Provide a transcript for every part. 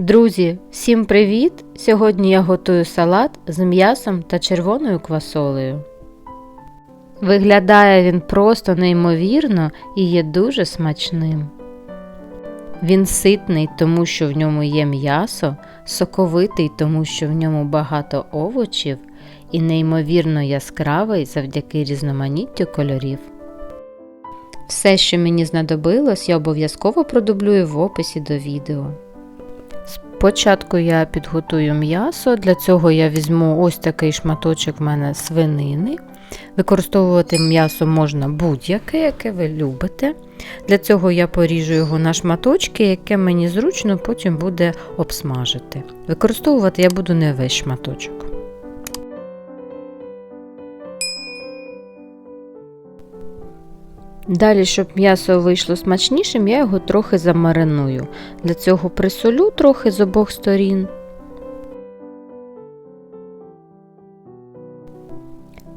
Друзі, всім привіт! Сьогодні я готую салат з м'ясом та червоною квасолею. Виглядає він просто неймовірно і є дуже смачним. Він ситний, тому що в ньому є м'ясо, соковитий, тому що в ньому багато овочів, і неймовірно яскравий завдяки різноманіттю кольорів. Все, що мені знадобилось, я обов'язково продублюю в описі до відео. Спочатку я підготую м'ясо, для цього я візьму ось такий шматочок в мене свинини. Використовувати м'ясо можна будь-яке, яке ви любите. Для цього я поріжу його на шматочки, яке мені зручно потім буде обсмажити. Використовувати я буду не весь шматочок. Далі, щоб м'ясо вийшло смачнішим, я його трохи замариную. Для цього присолю трохи з обох сторін.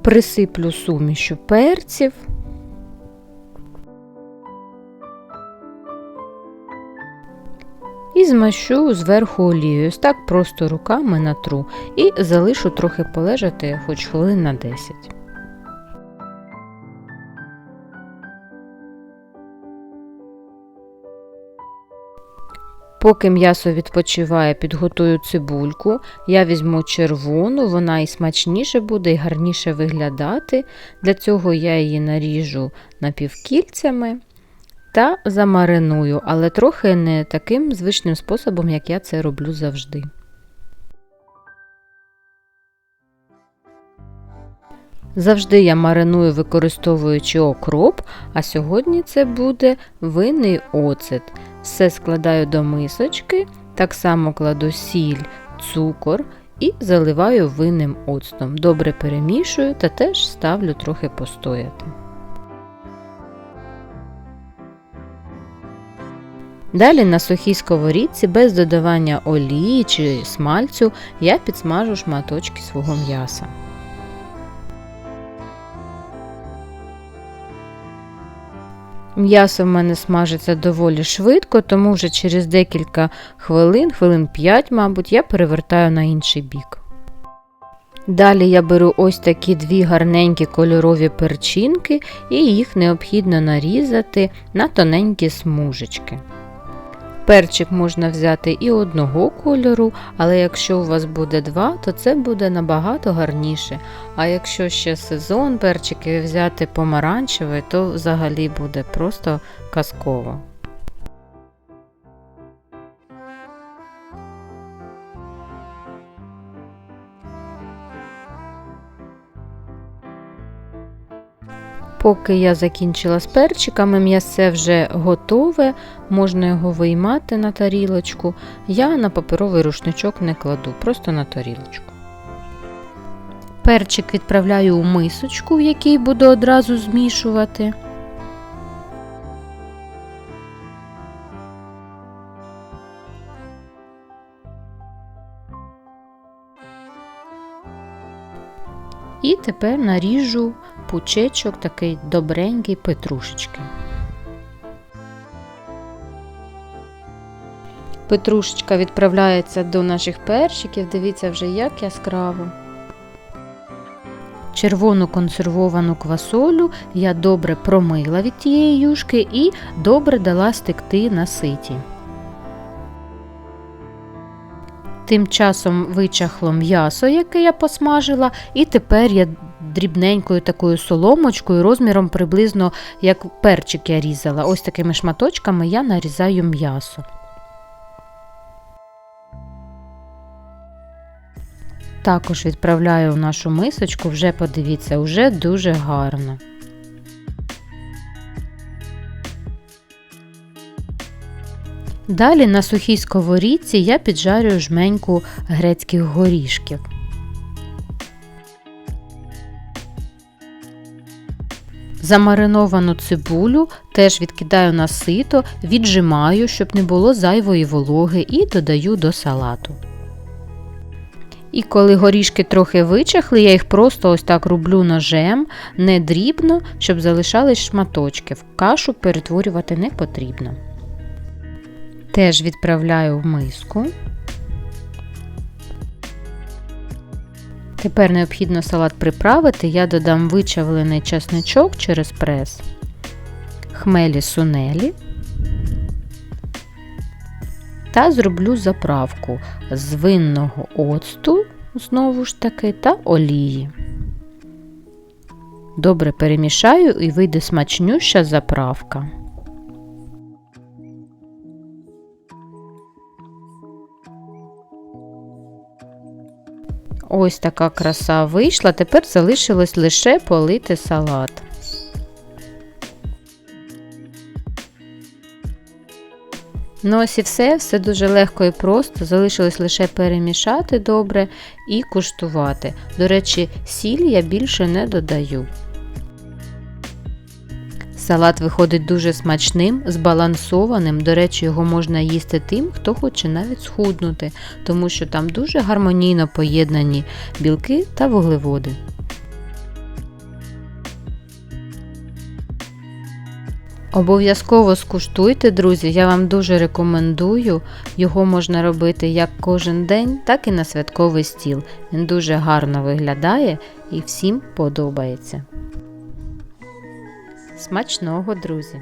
Присиплю сумішу перців. І змащу зверху олією, так просто руками натру і залишу трохи полежати хоч хвилин на 10. Поки м'ясо відпочиває, підготую цибульку. Я візьму червону, вона і смачніше буде, і гарніше виглядати. Для цього я її наріжу напівкільцями та замариную, але трохи не таким звичним способом, як я це роблю завжди. Завжди я мариную, використовуючи окроп, а сьогодні це буде винний оцет. Все складаю до мисочки, так само кладу сіль, цукор і заливаю винним оцтом. Добре перемішую та теж ставлю трохи постояти. Далі на сухій сковорідці без додавання олії чи смальцю я підсмажу шматочки свого м'яса. М'ясо в мене смажиться доволі швидко, тому вже через декілька хвилин, хвилин 5, мабуть, я перевертаю на інший бік. Далі я беру ось такі дві гарненькі кольорові перчинки і їх необхідно нарізати на тоненькі смужечки. Перчик можна взяти і одного кольору, але якщо у вас буде два, то це буде набагато гарніше. А якщо ще сезон перчики взяти помаранчевий, то взагалі буде просто казково. Поки я закінчила з перчиками, м'ясе вже готове, можна його виймати на тарілочку. Я на паперовий рушничок не кладу, просто на тарілочку. Перчик відправляю у мисочку, в якій буду одразу змішувати. І тепер наріжу пучечок такий добренький петрушечки. Петрушечка відправляється до наших перчиків, дивіться вже як яскраво. Червону консервовану квасолю я добре промила від тієї юшки і добре дала стекти на ситі. Тим часом вичахло м'ясо, яке я посмажила, і тепер я дрібненькою такою соломочкою, розміром приблизно як перчик я різала. Ось такими шматочками я нарізаю м'ясо. Також відправляю в нашу мисочку, вже подивіться, вже дуже гарно. Далі на сухій сковорідці я піджарюю жменьку грецьких горішків. Замариновану цибулю теж відкидаю на сито, віджимаю, щоб не було зайвої вологи, і додаю до салату. І коли горішки трохи вичахли, я їх просто ось так рублю ножем, не дрібно, щоб залишались шматочки. В кашу перетворювати не потрібно теж відправляю в миску. Тепер необхідно салат приправити, я додам вичавлений часничок через прес, хмелі сунелі та зроблю заправку з винного оцту, знову ж таки, та олії. Добре перемішаю і вийде смачнюща заправка. Ось така краса вийшла. Тепер залишилось лише полити салат. Ну ось і все, все дуже легко і просто. Залишилось лише перемішати добре і куштувати. До речі, сіль я більше не додаю. Салат виходить дуже смачним, збалансованим. До речі, його можна їсти тим, хто хоче навіть схуднути, тому що там дуже гармонійно поєднані білки та вуглеводи. Обов'язково скуштуйте, друзі, я вам дуже рекомендую. Його можна робити як кожен день, так і на святковий стіл. Він дуже гарно виглядає і всім подобається. Смачного, друзі!